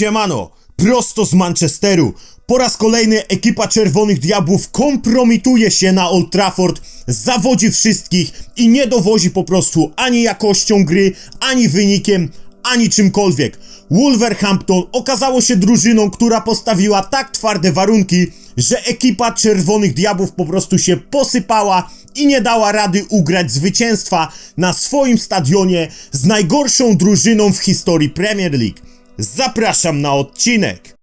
Siemano, prosto z Manchesteru. Po raz kolejny ekipa Czerwonych Diabłów kompromituje się na Old Trafford, zawodzi wszystkich i nie dowozi po prostu ani jakością gry, ani wynikiem, ani czymkolwiek. Wolverhampton okazało się drużyną, która postawiła tak twarde warunki, że ekipa Czerwonych Diabłów po prostu się posypała i nie dała rady ugrać zwycięstwa na swoim stadionie z najgorszą drużyną w historii Premier League. Zapraszam na odcinek.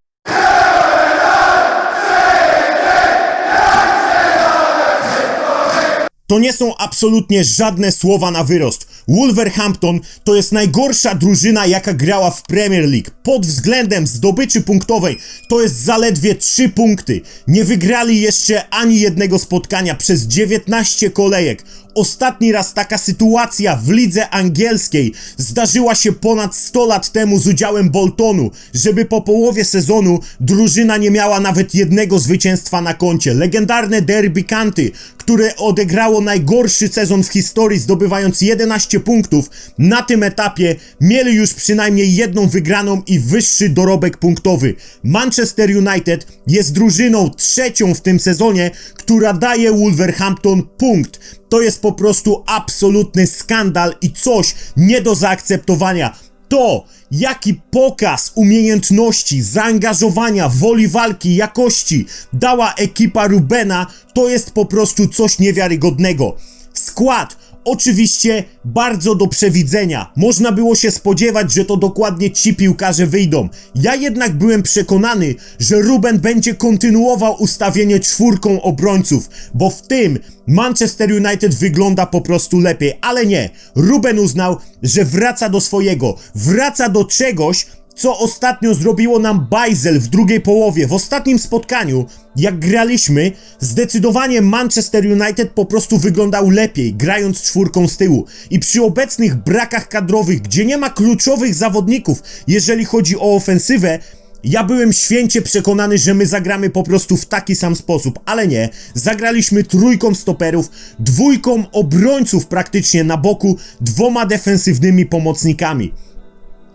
To nie są absolutnie żadne słowa na wyrost. Wolverhampton to jest najgorsza drużyna, jaka grała w Premier League. Pod względem zdobyczy punktowej to jest zaledwie 3 punkty. Nie wygrali jeszcze ani jednego spotkania przez 19 kolejek. Ostatni raz taka sytuacja w lidze angielskiej zdarzyła się ponad 100 lat temu z udziałem Boltonu, żeby po połowie sezonu drużyna nie miała nawet jednego zwycięstwa na koncie. Legendarne derby Kanty, które odegrało najgorszy sezon w historii, zdobywając 11 punktów, na tym etapie mieli już przynajmniej jedną wygraną i wyższy dorobek punktowy. Manchester United jest drużyną trzecią w tym sezonie, która daje Wolverhampton punkt. To jest po prostu absolutny skandal i coś nie do zaakceptowania. To, jaki pokaz umiejętności, zaangażowania, woli walki, jakości dała ekipa Rubena, to jest po prostu coś niewiarygodnego. Skład Oczywiście bardzo do przewidzenia. Można było się spodziewać, że to dokładnie ci piłkarze wyjdą. Ja jednak byłem przekonany, że Ruben będzie kontynuował ustawienie czwórką obrońców, bo w tym Manchester United wygląda po prostu lepiej, ale nie. Ruben uznał, że wraca do swojego, wraca do czegoś, co ostatnio zrobiło nam Bajzel w drugiej połowie. W ostatnim spotkaniu, jak graliśmy, zdecydowanie Manchester United po prostu wyglądał lepiej, grając czwórką z tyłu. I przy obecnych brakach kadrowych, gdzie nie ma kluczowych zawodników, jeżeli chodzi o ofensywę, ja byłem święcie przekonany, że my zagramy po prostu w taki sam sposób, ale nie. Zagraliśmy trójką stoperów, dwójką obrońców praktycznie na boku, dwoma defensywnymi pomocnikami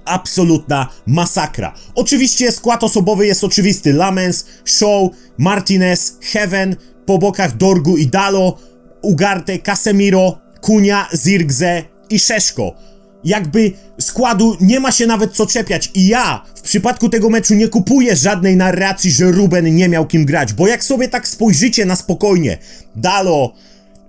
absolutna masakra. Oczywiście skład osobowy jest oczywisty. Lamens, Shaw, Martinez, Heaven, po bokach Dorgu i Dalo, Ugarte, Casemiro, Kunia, Zirgze i Szeszko. Jakby składu nie ma się nawet co czepiać i ja w przypadku tego meczu nie kupuję żadnej narracji, że Ruben nie miał kim grać, bo jak sobie tak spojrzycie na spokojnie, Dalo,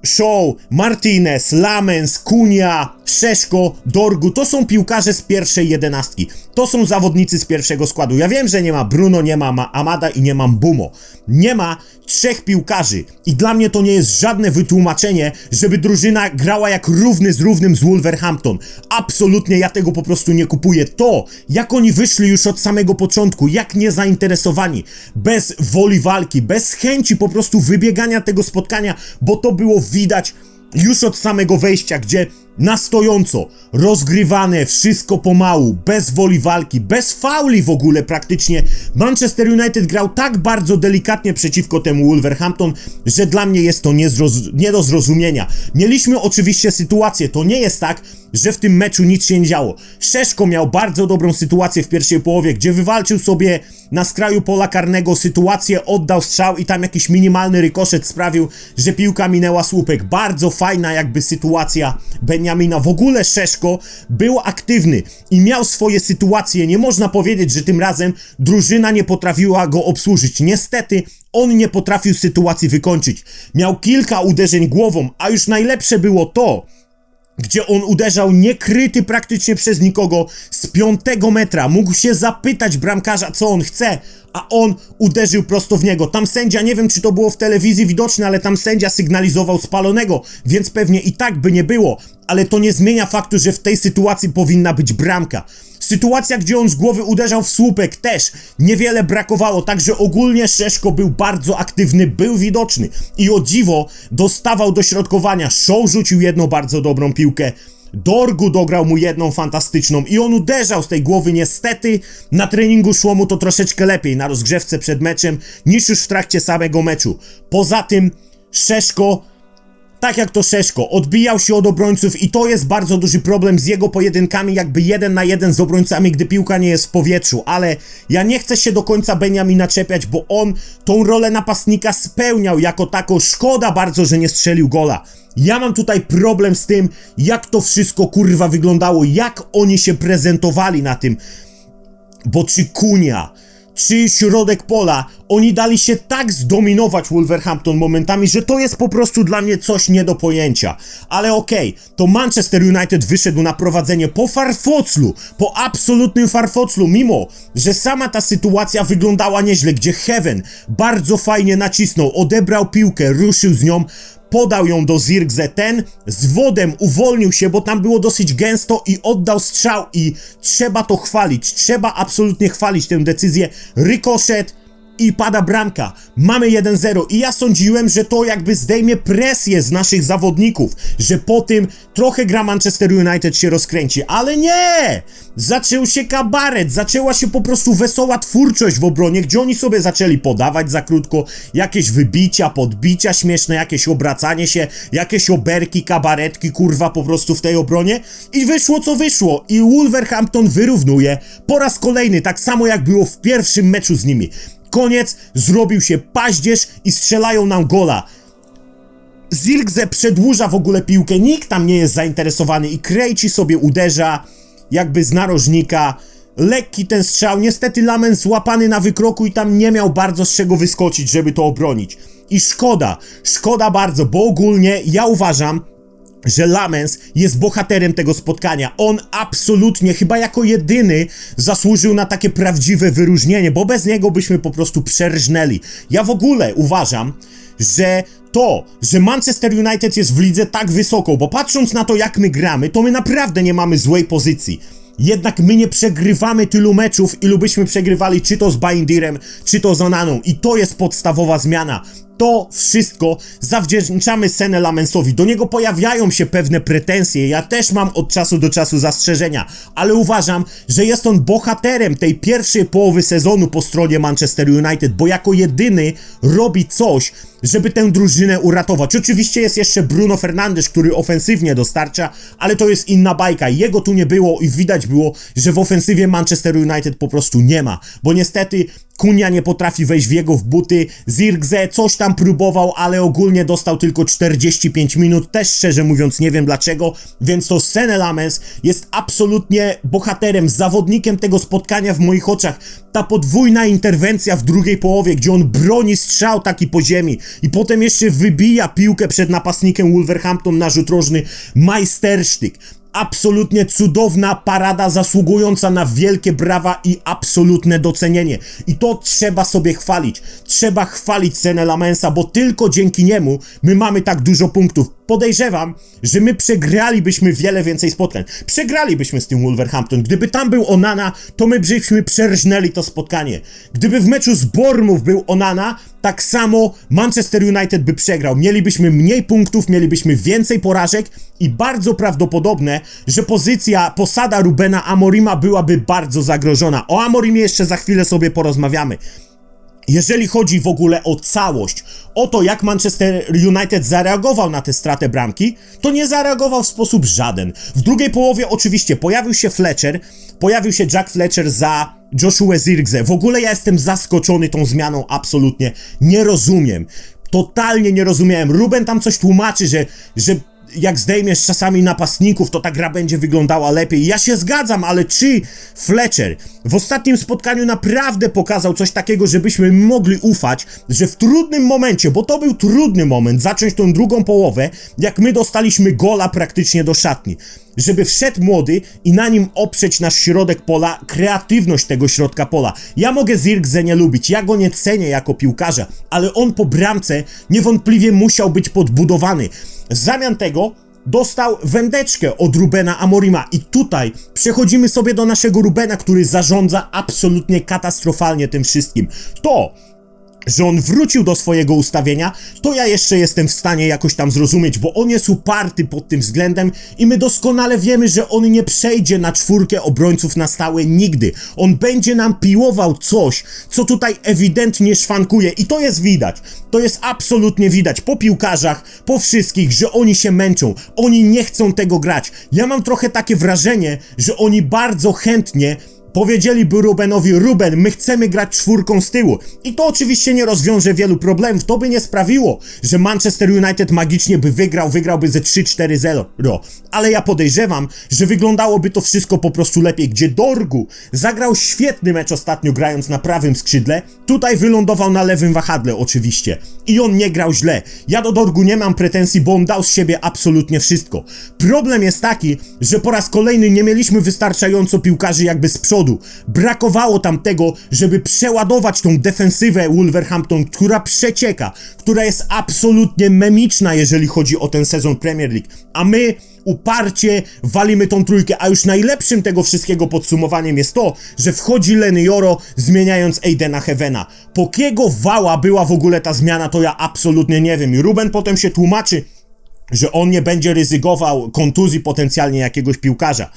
Show, Martinez, Lamens, Kunia, Szeszko, Dorgu, to są piłkarze z pierwszej jedenastki. To są zawodnicy z pierwszego składu. Ja wiem, że nie ma Bruno, nie ma Amada i nie mam Bumo. Nie ma trzech piłkarzy. I dla mnie to nie jest żadne wytłumaczenie, żeby drużyna grała jak równy z równym z Wolverhampton. Absolutnie ja tego po prostu nie kupuję. To, jak oni wyszli już od samego początku, jak niezainteresowani, bez woli walki, bez chęci po prostu wybiegania tego spotkania, bo to było widać już od samego wejścia, gdzie na stojąco, rozgrywane, wszystko pomału, bez woli walki, bez fauli w ogóle praktycznie. Manchester United grał tak bardzo delikatnie przeciwko temu Wolverhampton, że dla mnie jest to nie, nie do zrozumienia. Mieliśmy oczywiście sytuację, to nie jest tak, że w tym meczu nic się nie działo. Szeszko miał bardzo dobrą sytuację w pierwszej połowie, gdzie wywalczył sobie na skraju pola karnego sytuację, oddał strzał i tam jakiś minimalny rykoszet sprawił, że piłka minęła słupek. Bardzo fajna jakby sytuacja Benjamina. W ogóle Szeszko był aktywny i miał swoje sytuacje. Nie można powiedzieć, że tym razem drużyna nie potrafiła go obsłużyć. Niestety on nie potrafił sytuacji wykończyć. Miał kilka uderzeń głową, a już najlepsze było to, gdzie on uderzał niekryty praktycznie przez nikogo z piątego metra. Mógł się zapytać bramkarza, co on chce, a on uderzył prosto w niego. Tam sędzia, nie wiem czy to było w telewizji widoczne, ale tam sędzia sygnalizował spalonego, więc pewnie i tak by nie było. Ale to nie zmienia faktu, że w tej sytuacji powinna być bramka. Sytuacja, gdzie on z głowy uderzał w słupek też niewiele brakowało, także ogólnie Szeszko był bardzo aktywny, był widoczny i o dziwo dostawał dośrodkowania. Show rzucił jedną bardzo dobrą piłkę, Dorgu dograł mu jedną fantastyczną i on uderzał z tej głowy. Niestety na treningu szło mu to troszeczkę lepiej na rozgrzewce przed meczem niż już w trakcie samego meczu. Poza tym Szeszko tak jak to Szeszko, odbijał się od obrońców i to jest bardzo duży problem z jego pojedynkami, jakby jeden na jeden z obrońcami, gdy piłka nie jest w powietrzu, ale ja nie chcę się do końca Benjamina czepiać, bo on tą rolę napastnika spełniał jako taką, szkoda bardzo, że nie strzelił gola. Ja mam tutaj problem z tym, jak to wszystko kurwa wyglądało, jak oni się prezentowali na tym, bo czy Kunia, czy środek pola, oni dali się tak zdominować Wolverhampton momentami, że to jest po prostu dla mnie coś nie do pojęcia. Ale okej, okay, to Manchester United wyszedł na prowadzenie po farfoclu, po absolutnym farfoclu, mimo że sama ta sytuacja wyglądała nieźle, gdzie Heaven bardzo fajnie nacisnął, odebrał piłkę, ruszył z nią, podał ją do Zirkze, ten z wodem uwolnił się, bo tam było dosyć gęsto i oddał strzał i trzeba to chwalić, trzeba absolutnie chwalić tę decyzję. Rykoszet, i pada bramka. Mamy 1-0 i ja sądziłem, że to jakby zdejmie presję z naszych zawodników, że po tym trochę gra Manchester United się rozkręci, ale nie! Zaczął się kabaret, zaczęła się po prostu wesoła twórczość w obronie, gdzie oni sobie zaczęli podawać za krótko, jakieś wybicia, podbicia śmieszne, jakieś obracanie się, jakieś oberki, kabaretki, kurwa po prostu w tej obronie i wyszło co wyszło i Wolverhampton wyrównuje po raz kolejny, tak samo jak było w pierwszym meczu z nimi. Koniec, zrobił się paździerz i strzelają nam gola. Zirkze przedłuża w ogóle piłkę, nikt tam nie jest zainteresowany i Krejci sobie uderza jakby z narożnika. Lekki ten strzał, niestety Lamen złapany na wykroku i tam nie miał bardzo z czego wyskoczyć, żeby to obronić. I szkoda, szkoda bardzo, bo ogólnie ja uważam, że Lamens jest bohaterem tego spotkania. On absolutnie, chyba jako jedyny, zasłużył na takie prawdziwe wyróżnienie, bo bez niego byśmy po prostu przerżnęli. Ja w ogóle uważam, że to, że Manchester United jest w lidze tak wysoko, bo patrząc na to, jak my gramy, to my naprawdę nie mamy złej pozycji. Jednak my nie przegrywamy tylu meczów, ilu byśmy przegrywali czy to z Bindirem, czy to z Onaną. I to jest podstawowa zmiana. To wszystko zawdzięczamy Senę Lamensowi. Do niego pojawiają się pewne pretensje. Ja też mam od czasu do czasu zastrzeżenia, ale uważam, że jest on bohaterem tej pierwszej połowy sezonu po stronie Manchester United, bo jako jedyny robi coś, żeby tę drużynę uratować. Oczywiście jest jeszcze Bruno Fernandes, który ofensywnie dostarcza, ale to jest inna bajka. Jego tu nie było i widać było, że w ofensywie Manchester United po prostu nie ma, bo niestety Kunia nie potrafi wejść w jego w buty, Zirkze coś tam próbował, ale ogólnie dostał tylko 45 minut, też szczerze mówiąc nie wiem dlaczego, więc to Sene Lamens jest absolutnie bohaterem, zawodnikiem tego spotkania w moich oczach. Ta podwójna interwencja w drugiej połowie, gdzie on broni strzał taki po ziemi i potem jeszcze wybija piłkę przed napastnikiem Wolverhampton na rzut rożny, majstersztyk absolutnie cudowna parada zasługująca na wielkie brawa i absolutne docenienie. I to trzeba sobie chwalić. Trzeba chwalić Senę Lamensa, bo tylko dzięki niemu my mamy tak dużo punktów. Podejrzewam, że my przegralibyśmy wiele więcej spotkań. Przegralibyśmy z tym Wolverhampton. Gdyby tam był Onana, to my byśmy przerżnęli to spotkanie. Gdyby w meczu z Bormów był Onana, tak samo Manchester United by przegrał. Mielibyśmy mniej punktów, mielibyśmy więcej porażek i bardzo prawdopodobne, że pozycja, posada Rubena Amorima byłaby bardzo zagrożona. O Amorimie jeszcze za chwilę sobie porozmawiamy. Jeżeli chodzi w ogóle o całość, o to jak Manchester United zareagował na tę stratę bramki, to nie zareagował w sposób żaden. W drugiej połowie oczywiście pojawił się Fletcher, pojawił się Jack Fletcher za Joshua Zirgze. W ogóle ja jestem zaskoczony tą zmianą absolutnie. Nie rozumiem. Totalnie nie rozumiałem. Ruben tam coś tłumaczy, że, że jak zdejmiesz czasami napastników, to ta gra będzie wyglądała lepiej. Ja się zgadzam, ale czy Fletcher w ostatnim spotkaniu naprawdę pokazał coś takiego, żebyśmy mogli ufać, że w trudnym momencie, bo to był trudny moment, zacząć tą drugą połowę, jak my dostaliśmy gola praktycznie do szatni żeby wszedł młody i na nim oprzeć nasz środek pola, kreatywność tego środka pola. Ja mogę Zirkze nie lubić, ja go nie cenię jako piłkarza, ale on po bramce niewątpliwie musiał być podbudowany. W zamian tego dostał wędeczkę od Rubena Amorima i tutaj przechodzimy sobie do naszego Rubena, który zarządza absolutnie katastrofalnie tym wszystkim. To że on wrócił do swojego ustawienia, to ja jeszcze jestem w stanie jakoś tam zrozumieć, bo on jest uparty pod tym względem i my doskonale wiemy, że on nie przejdzie na czwórkę obrońców na stałe nigdy. On będzie nam piłował coś, co tutaj ewidentnie szwankuje i to jest widać. To jest absolutnie widać po piłkarzach, po wszystkich, że oni się męczą. Oni nie chcą tego grać. Ja mam trochę takie wrażenie, że oni bardzo chętnie Powiedzieliby Rubenowi, Ruben, my chcemy grać czwórką z tyłu. I to oczywiście nie rozwiąże wielu problemów. To by nie sprawiło, że Manchester United magicznie by wygrał, wygrałby ze 3-4-0. Ale ja podejrzewam, że wyglądałoby to wszystko po prostu lepiej, gdzie Dorgu zagrał świetny mecz ostatnio grając na prawym skrzydle. Tutaj wylądował na lewym wahadle oczywiście. I on nie grał źle. Ja do Dorgu nie mam pretensji, bo on dał z siebie absolutnie wszystko. Problem jest taki, że po raz kolejny nie mieliśmy wystarczająco piłkarzy jakby z przodu przodu. Brakowało tam tego, żeby przeładować tą defensywę Wolverhampton, która przecieka, która jest absolutnie memiczna, jeżeli chodzi o ten sezon Premier League. A my uparcie walimy tą trójkę, a już najlepszym tego wszystkiego podsumowaniem jest to, że wchodzi Lenny Joro zmieniając Aidena Heavena. Po kiego wała była w ogóle ta zmiana, to ja absolutnie nie wiem. I Ruben potem się tłumaczy, że on nie będzie ryzykował kontuzji potencjalnie jakiegoś piłkarza.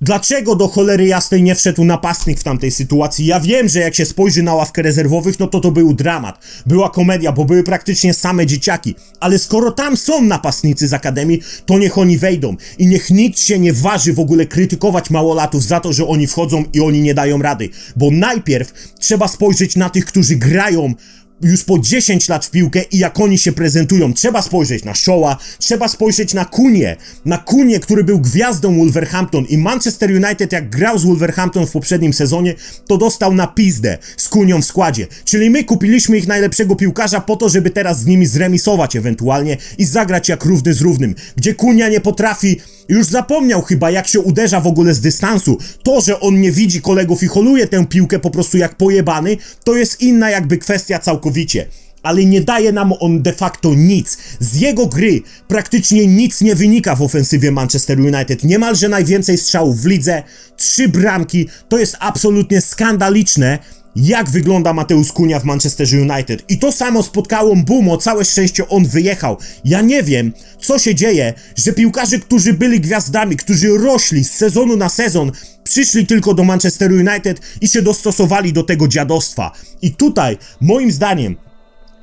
Dlaczego do cholery jasnej nie wszedł napastnik w tamtej sytuacji? Ja wiem, że jak się spojrzy na ławkę rezerwowych, no to to był dramat. Była komedia, bo były praktycznie same dzieciaki. Ale skoro tam są napastnicy z Akademii, to niech oni wejdą. I niech nikt się nie waży w ogóle krytykować małolatów za to, że oni wchodzą i oni nie dają rady. Bo najpierw trzeba spojrzeć na tych, którzy grają już po 10 lat w piłkę i jak oni się prezentują. Trzeba spojrzeć na Shaw'a, trzeba spojrzeć na Kunie, na Kunie, który był gwiazdą Wolverhampton i Manchester United jak grał z Wolverhampton w poprzednim sezonie, to dostał na pizdę z Kunią w składzie. Czyli my kupiliśmy ich najlepszego piłkarza po to, żeby teraz z nimi zremisować ewentualnie i zagrać jak równy z równym, gdzie Kunia nie potrafi już zapomniał chyba, jak się uderza w ogóle z dystansu. To, że on nie widzi kolegów i holuje tę piłkę po prostu jak pojebany, to jest inna jakby kwestia całkowicie ale nie daje nam on de facto nic. Z jego gry praktycznie nic nie wynika w ofensywie Manchester United. Niemalże najwięcej strzałów w lidze, trzy bramki, to jest absolutnie skandaliczne jak wygląda Mateusz Kunia w Manchester United. I to samo spotkało Bumo, całe szczęście on wyjechał. Ja nie wiem, co się dzieje, że piłkarze, którzy byli gwiazdami, którzy rośli z sezonu na sezon, przyszli tylko do Manchester United i się dostosowali do tego dziadostwa. I tutaj, moim zdaniem,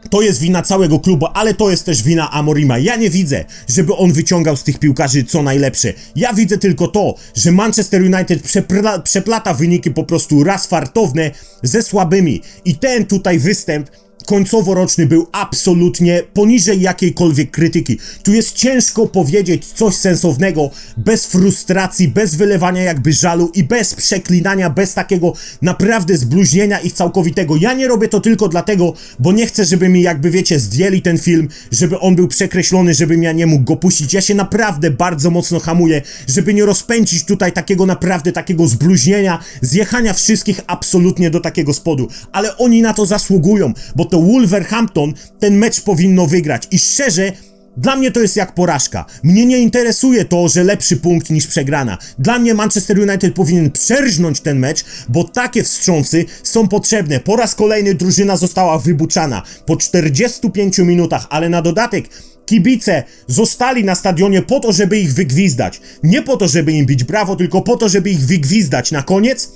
to jest wina całego klubu, ale to jest też wina Amorima. Ja nie widzę, żeby on wyciągał z tych piłkarzy co najlepsze. Ja widzę tylko to, że Manchester United przepla przeplata wyniki po prostu raz fartowne ze słabymi. I ten tutaj występ końcowo-roczny był absolutnie poniżej jakiejkolwiek krytyki. Tu jest ciężko powiedzieć coś sensownego bez frustracji, bez wylewania jakby żalu i bez przeklinania, bez takiego naprawdę zbluźnienia ich całkowitego. Ja nie robię to tylko dlatego, bo nie chcę, żeby mi jakby wiecie zdjęli ten film, żeby on był przekreślony, żebym ja nie mógł go puścić. Ja się naprawdę bardzo mocno hamuję, żeby nie rozpędzić tutaj takiego naprawdę takiego zbluźnienia, zjechania wszystkich absolutnie do takiego spodu. Ale oni na to zasługują, bo to Wolverhampton ten mecz powinno wygrać. I szczerze, dla mnie to jest jak porażka. Mnie nie interesuje to, że lepszy punkt niż przegrana. Dla mnie Manchester United powinien przerżnąć ten mecz, bo takie wstrząsy są potrzebne. Po raz kolejny drużyna została wybuczana po 45 minutach, ale na dodatek kibice zostali na stadionie po to, żeby ich wygwizdać. Nie po to, żeby im bić brawo, tylko po to, żeby ich wygwizdać na koniec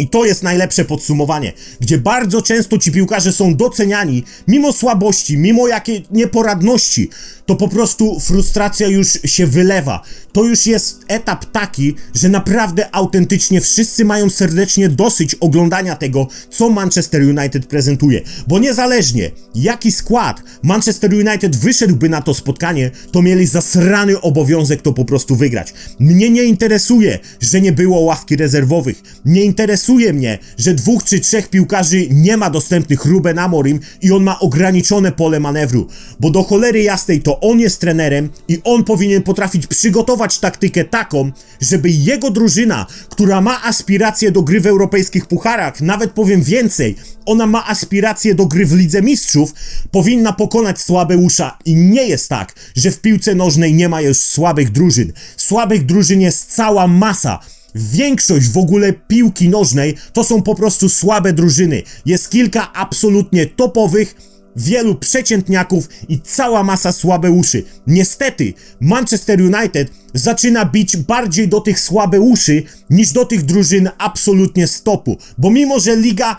i to jest najlepsze podsumowanie, gdzie bardzo często ci piłkarze są doceniani, mimo słabości, mimo jakiej nieporadności, to po prostu frustracja już się wylewa. To już jest etap taki, że naprawdę autentycznie wszyscy mają serdecznie dosyć oglądania tego, co Manchester United prezentuje. Bo niezależnie jaki skład Manchester United wyszedłby na to spotkanie, to mieli zasrany obowiązek to po prostu wygrać. Mnie nie interesuje, że nie było ławki rezerwowych. Nie interesuje mnie, że dwóch czy trzech piłkarzy nie ma dostępnych Ruben Amorim i on ma ograniczone pole manewru. Bo do cholery jasnej to on jest trenerem i on powinien potrafić przygotować taktykę taką, żeby jego drużyna, która ma aspiracje do gry w europejskich pucharach, nawet powiem więcej, ona ma aspiracje do gry w Lidze Mistrzów, powinna pokonać słabe usza i nie jest tak, że w piłce nożnej nie ma już słabych drużyn. Słabych drużyn jest cała masa. Większość w ogóle piłki nożnej to są po prostu słabe drużyny. Jest kilka absolutnie topowych, wielu przeciętniaków i cała masa słabe uszy. Niestety, Manchester United zaczyna bić bardziej do tych słabe uszy niż do tych drużyn absolutnie stopu. Bo mimo, że liga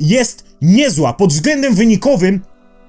jest niezła pod względem wynikowym,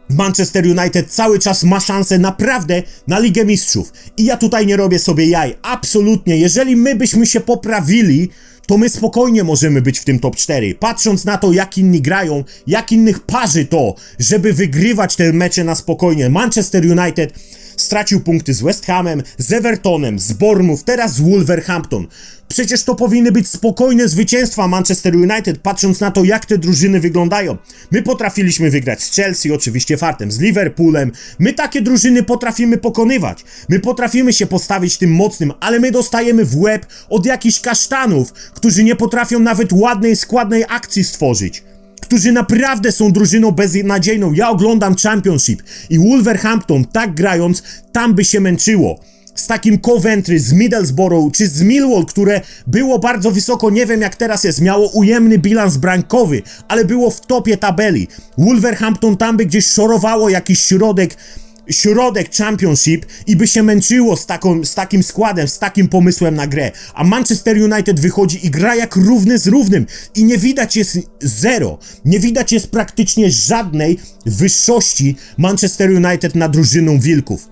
Manchester United cały czas ma szansę naprawdę na Ligę Mistrzów. I ja tutaj nie robię sobie jaj. Absolutnie. Jeżeli my byśmy się poprawili, to my spokojnie możemy być w tym top 4. Patrząc na to, jak inni grają, jak innych parzy to, żeby wygrywać te mecze na spokojnie. Manchester United stracił punkty z West Hamem, z Evertonem, z Bournemouth, teraz z Wolverhampton. Przecież to powinny być spokojne zwycięstwa Manchester United, patrząc na to, jak te drużyny wyglądają. My potrafiliśmy wygrać z Chelsea, oczywiście fartem, z Liverpoolem. My takie drużyny potrafimy pokonywać. My potrafimy się postawić tym mocnym, ale my dostajemy w łeb od jakichś kasztanów, którzy nie potrafią nawet ładnej, składnej akcji stworzyć którzy naprawdę są drużyną beznadziejną. Ja oglądam Championship i Wolverhampton tak grając, tam by się męczyło z takim Coventry, z Middlesbrough czy z Millwall, które było bardzo wysoko, nie wiem jak teraz jest, miało ujemny bilans brankowy, ale było w topie tabeli. Wolverhampton tam by gdzieś szorowało jakiś środek środek Championship i by się męczyło z, taką, z takim składem, z takim pomysłem na grę. A Manchester United wychodzi i gra jak równy z równym i nie widać jest zero. Nie widać jest praktycznie żadnej wyższości Manchester United nad drużyną Wilków.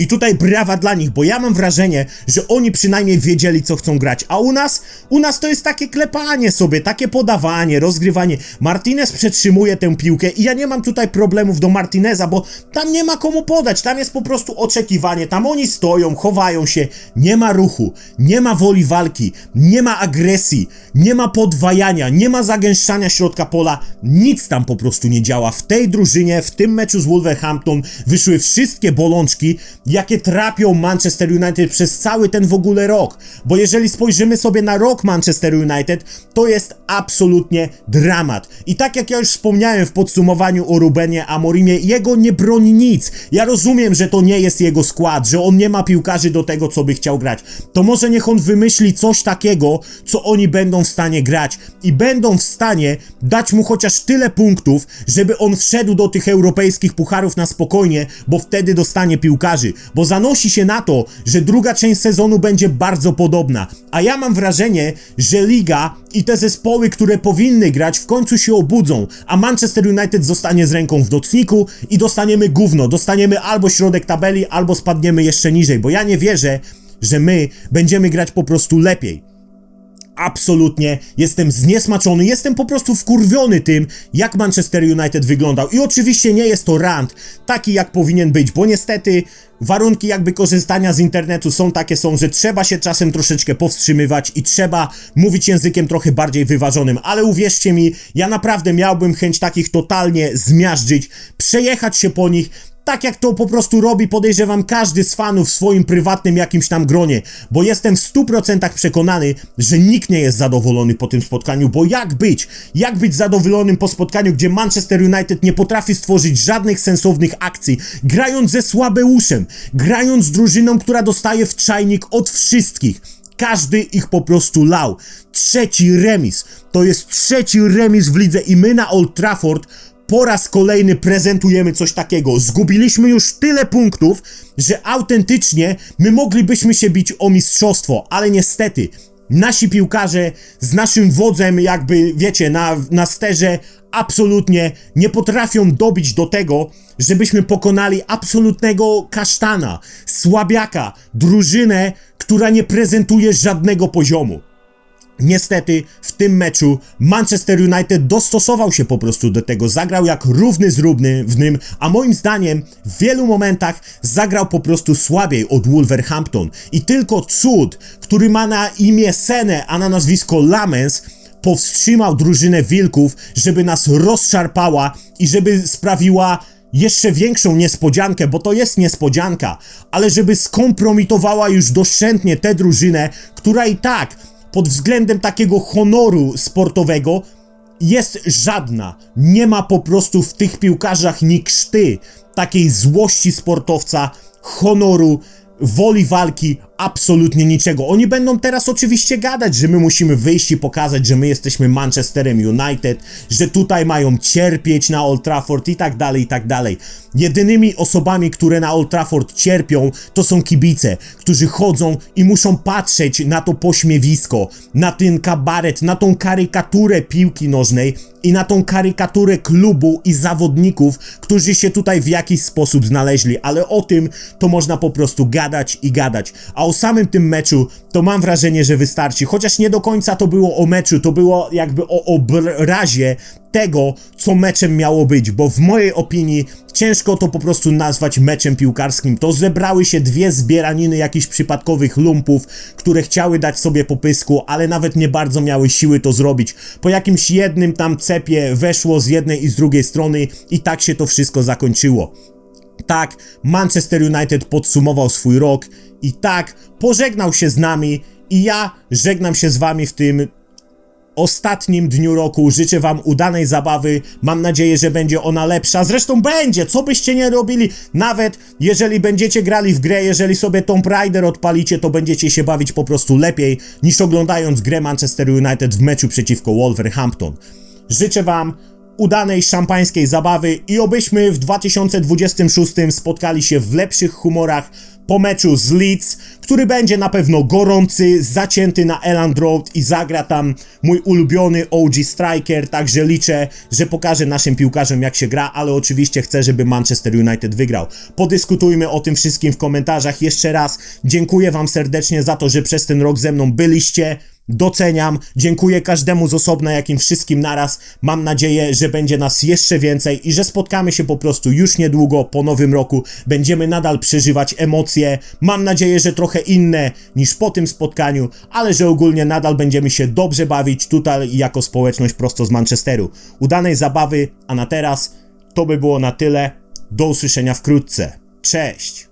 I tutaj brawa dla nich, bo ja mam wrażenie, że oni przynajmniej wiedzieli, co chcą grać. A u nas, u nas to jest takie klepanie sobie, takie podawanie, rozgrywanie. Martinez przetrzymuje tę piłkę i ja nie mam tutaj problemów do Martineza, bo tam nie ma komu podać, tam jest po prostu oczekiwanie, tam oni stoją, chowają się, nie ma ruchu, nie ma woli walki, nie ma agresji, nie ma podwajania, nie ma zagęszczania środka pola, nic tam po prostu nie działa. W tej drużynie, w tym meczu z Wolverhampton wyszły wszystkie bolączki, jakie trapią Manchester United przez cały ten w ogóle rok. Bo jeżeli spojrzymy sobie na rok Manchester United, to jest absolutnie dramat. I tak jak ja już wspomniałem w podsumowaniu o Rubenie Amorimie, jego nie broni nic. Ja rozumiem, że to nie jest jego skład, że on nie ma piłkarzy do tego, co by chciał grać. To może niech on wymyśli coś takiego, co oni będą w stanie grać i będą w stanie dać mu chociaż tyle punktów, żeby on wszedł do tych europejskich pucharów na spokojnie, bo wtedy dostanie piłkarzy bo zanosi się na to, że druga część sezonu będzie bardzo podobna. A ja mam wrażenie, że liga i te zespoły, które powinny grać, w końcu się obudzą, a Manchester United zostanie z ręką w nocniku i dostaniemy gówno. Dostaniemy albo środek tabeli, albo spadniemy jeszcze niżej, bo ja nie wierzę, że my będziemy grać po prostu lepiej absolutnie jestem zniesmaczony, jestem po prostu wkurwiony tym, jak Manchester United wyglądał. I oczywiście nie jest to rant taki, jak powinien być, bo niestety warunki jakby korzystania z internetu są takie są, że trzeba się czasem troszeczkę powstrzymywać i trzeba mówić językiem trochę bardziej wyważonym, ale uwierzcie mi, ja naprawdę miałbym chęć takich totalnie zmiażdżyć, przejechać się po nich, tak jak to po prostu robi, podejrzewam, każdy z fanów w swoim prywatnym jakimś tam gronie, bo jestem w 100% przekonany, że nikt nie jest zadowolony po tym spotkaniu, bo jak być? Jak być zadowolonym po spotkaniu, gdzie Manchester United nie potrafi stworzyć żadnych sensownych akcji, grając ze słabeuszem, grając drużyną, która dostaje w czajnik od wszystkich. Każdy ich po prostu lał. Trzeci remis. To jest trzeci remis w lidze i my na Old Trafford po raz kolejny prezentujemy coś takiego. Zgubiliśmy już tyle punktów, że autentycznie my moglibyśmy się bić o mistrzostwo, ale niestety nasi piłkarze z naszym wodzem, jakby wiecie, na, na sterze absolutnie nie potrafią dobić do tego, żebyśmy pokonali absolutnego kasztana, słabiaka, drużynę, która nie prezentuje żadnego poziomu. Niestety w tym meczu Manchester United dostosował się po prostu do tego, zagrał jak równy z równy w nim, a moim zdaniem w wielu momentach zagrał po prostu słabiej od Wolverhampton. I tylko cud, który ma na imię Sene, a na nazwisko Lamens, powstrzymał drużynę Wilków, żeby nas rozszarpała i żeby sprawiła jeszcze większą niespodziankę, bo to jest niespodzianka, ale żeby skompromitowała już doszczętnie tę drużynę, która i tak pod względem takiego honoru sportowego jest żadna. Nie ma po prostu w tych piłkarzach ni krzty takiej złości sportowca, honoru, woli walki, absolutnie niczego. Oni będą teraz oczywiście gadać, że my musimy wyjść i pokazać, że my jesteśmy Manchesterem United, że tutaj mają cierpieć na Old Trafford i tak dalej, i tak dalej. Jedynymi osobami, które na Old Trafford cierpią, to są kibice, którzy chodzą i muszą patrzeć na to pośmiewisko, na ten kabaret, na tą karykaturę piłki nożnej i na tą karykaturę klubu i zawodników, którzy się tutaj w jakiś sposób znaleźli, ale o tym to można po prostu gadać i gadać. A o samym tym meczu to mam wrażenie, że wystarczy, chociaż nie do końca to było o meczu, to było jakby o obrazie tego, co meczem miało być, bo w mojej opinii ciężko to po prostu nazwać meczem piłkarskim. To zebrały się dwie zbieraniny jakichś przypadkowych lumpów, które chciały dać sobie popysku, ale nawet nie bardzo miały siły to zrobić. Po jakimś jednym tam cepie weszło z jednej i z drugiej strony i tak się to wszystko zakończyło. Tak, Manchester United podsumował swój rok i tak pożegnał się z nami i ja żegnam się z wami w tym ostatnim dniu roku. Życzę Wam udanej zabawy. Mam nadzieję, że będzie ona lepsza. Zresztą będzie, co byście nie robili. Nawet jeżeli będziecie grali w grę, jeżeli sobie Tomb Raider odpalicie, to będziecie się bawić po prostu lepiej niż oglądając grę Manchester United w meczu przeciwko Wolverhampton. Życzę Wam udanej szampańskiej zabawy i obyśmy w 2026 spotkali się w lepszych humorach po meczu z Leeds, który będzie na pewno gorący, zacięty na Elland Road i zagra tam mój ulubiony OG Striker, także liczę, że pokażę naszym piłkarzom jak się gra, ale oczywiście chcę, żeby Manchester United wygrał. Podyskutujmy o tym wszystkim w komentarzach. Jeszcze raz dziękuję Wam serdecznie za to, że przez ten rok ze mną byliście. Doceniam, dziękuję każdemu z osobna, jakim wszystkim naraz. Mam nadzieję, że będzie nas jeszcze więcej i że spotkamy się po prostu już niedługo po nowym roku. Będziemy nadal przeżywać emocje. Mam nadzieję, że trochę inne niż po tym spotkaniu, ale że ogólnie nadal będziemy się dobrze bawić tutaj jako społeczność prosto z Manchesteru. Udanej zabawy, a na teraz to by było na tyle. Do usłyszenia wkrótce. Cześć!